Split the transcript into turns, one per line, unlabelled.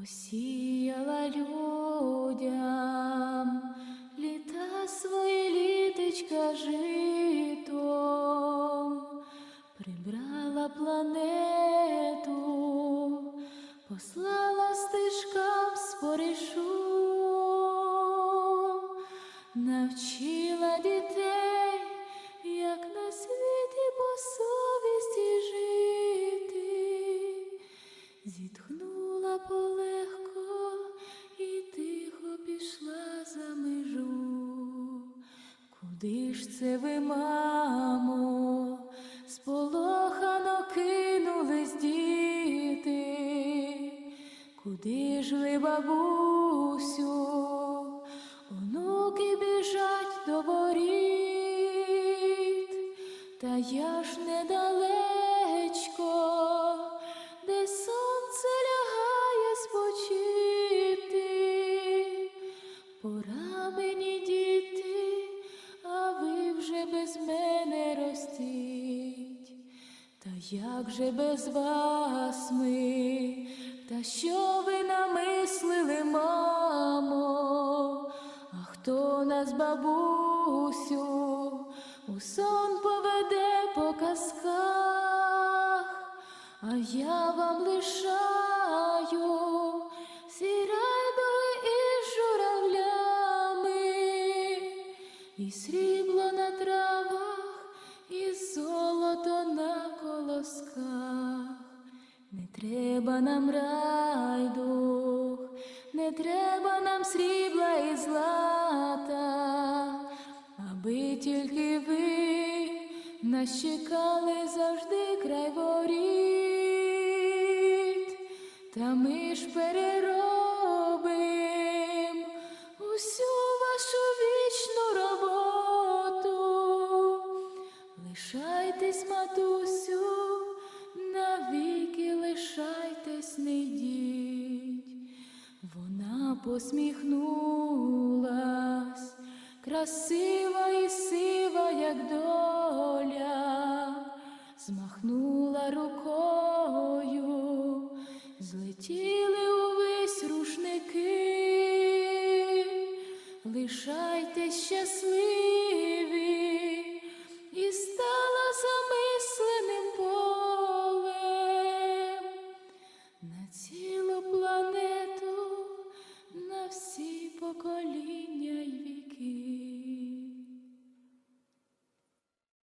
посіяла людям Куди ж це ви, мамо, сполохано кинулись діти? Куди ж ви, бабусю, онуки біжать до воріт, та я ж недалечко, як же без вас ми, та що ви намислили, мамо? А хто нас, бабусю, у сон поведе по казках, а я вам лишаю сірайдою із журавлями, і срібло треба нам райдух, не треба нам срібла і злата, аби тільки ви нас чекали завжди край воріт, та ми ж переробим усю вашу вічну роботу. Лишайтесь, матусю, посміхнулась, красива і сива, як доля, змахнула рукою, злетіли увесь рушники, лишайте щасливі.